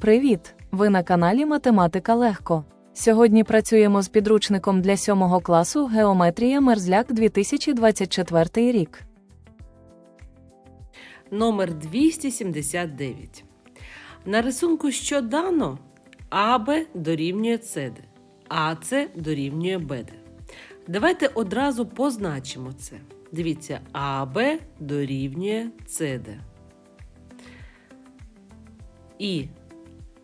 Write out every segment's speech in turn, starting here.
Привіт! Ви на каналі Математика Легко. Сьогодні працюємо з підручником для 7 класу Геометрія Мерзляк 2024 рік. Номер 279. На рисунку що дано? АБ дорівнює СД, АЦ дорівнює БД. Давайте одразу позначимо це. Дивіться, АБ дорівнює СД. І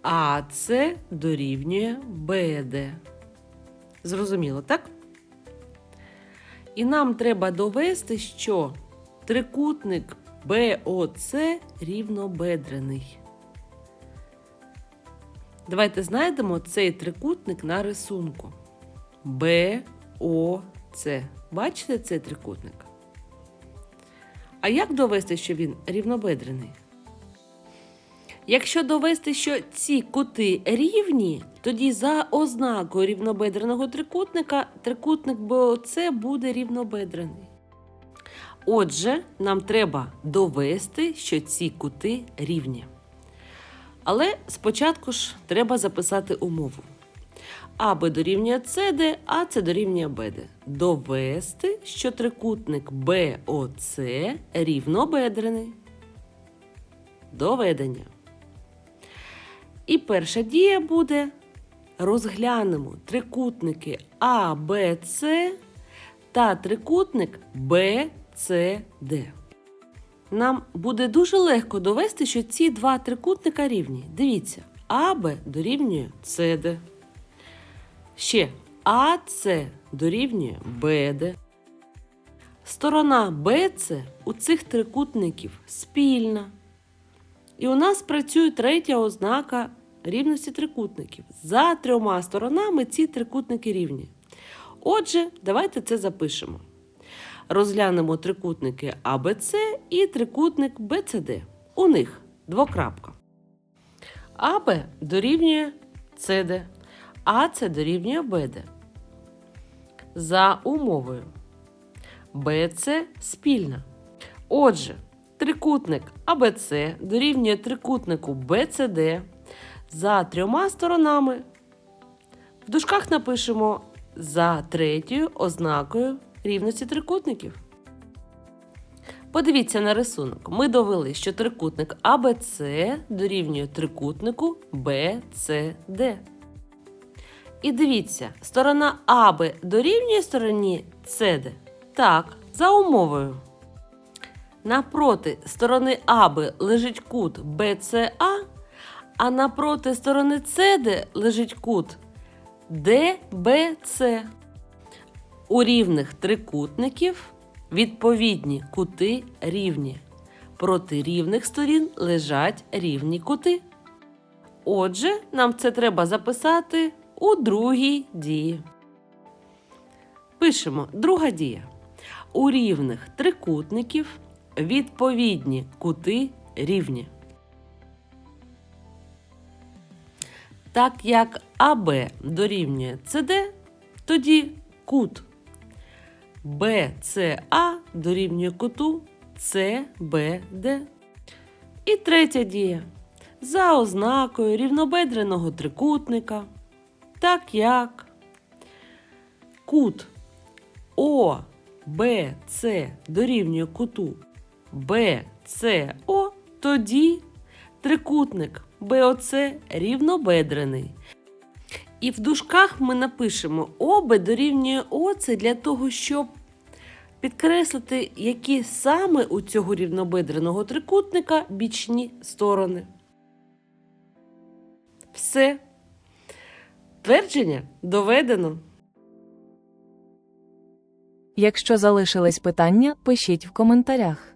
АЦ дорівнює БД. Зрозуміло, так? І нам треба довести, що трикутник БОЦ рівнобедрений. Давайте знайдемо цей трикутник на рисунку. БОЦ. Бачите цей трикутник? А як довести, що він рівнобедрений? Якщо довести, що ці кути рівні, тоді за ознакою рівнобедреного трикутника трикутник БОЦ буде рівнобедрений. Отже, нам треба довести, що ці кути рівні. Але спочатку ж треба записати умову. АБ дорівнює СД, АЦ дорівнює БД. Довести, що трикутник БОЦ рівнобедрений. Доведення. І перша дія буде розглянемо трикутники АБЦ та трикутник BCD. Нам буде дуже легко довести, що ці два трикутника рівні. Дивіться, АБ дорівнює CD. Ще АЦ дорівнює БД. Сторона БЦ у цих трикутників спільна. І у нас працює третя ознака рівності трикутників. За трьома сторонами ці трикутники рівні. Отже, давайте це запишемо. Розглянемо трикутники АБЦ і трикутник БЦД. У них двокрапка. АБ дорівнює СД, АЦ дорівнює БД. За умовою. БЦ спільна. Отже, трикутник АБЦ дорівнює трикутнику БЦД за трьома сторонами. В дужках напишемо за третьою ознакою рівності трикутників. Подивіться на рисунок. Ми довели, що трикутник АБЦ дорівнює трикутнику BCD. І дивіться, сторона АБ дорівнює стороні СД. Так, за умовою. Напроти сторони АБ лежить кут БЦА, а напроти сторони СД лежить кут ДБЦ. У рівних трикутників відповідні кути рівні. Проти рівних сторін лежать рівні кути. Отже, нам це треба записати у другій дії. Пишемо друга дія. У рівних трикутників відповідні кути рівні. Так як АБ дорівнює СД, тоді кут БЦА дорівнює куту СБД. І третя дія. За ознакою рівнобедреного трикутника, так як кут ОБЦ дорівнює куту БЦО, тоді трикутник БОЦ рівнобедрений. І в дужках ми напишемо ОБ дорівнює ОЦ для того, щоб підкреслити, які саме у цього рівнобедреного трикутника бічні сторони. Все. Твердження доведено. Якщо залишились питання, пишіть в коментарях.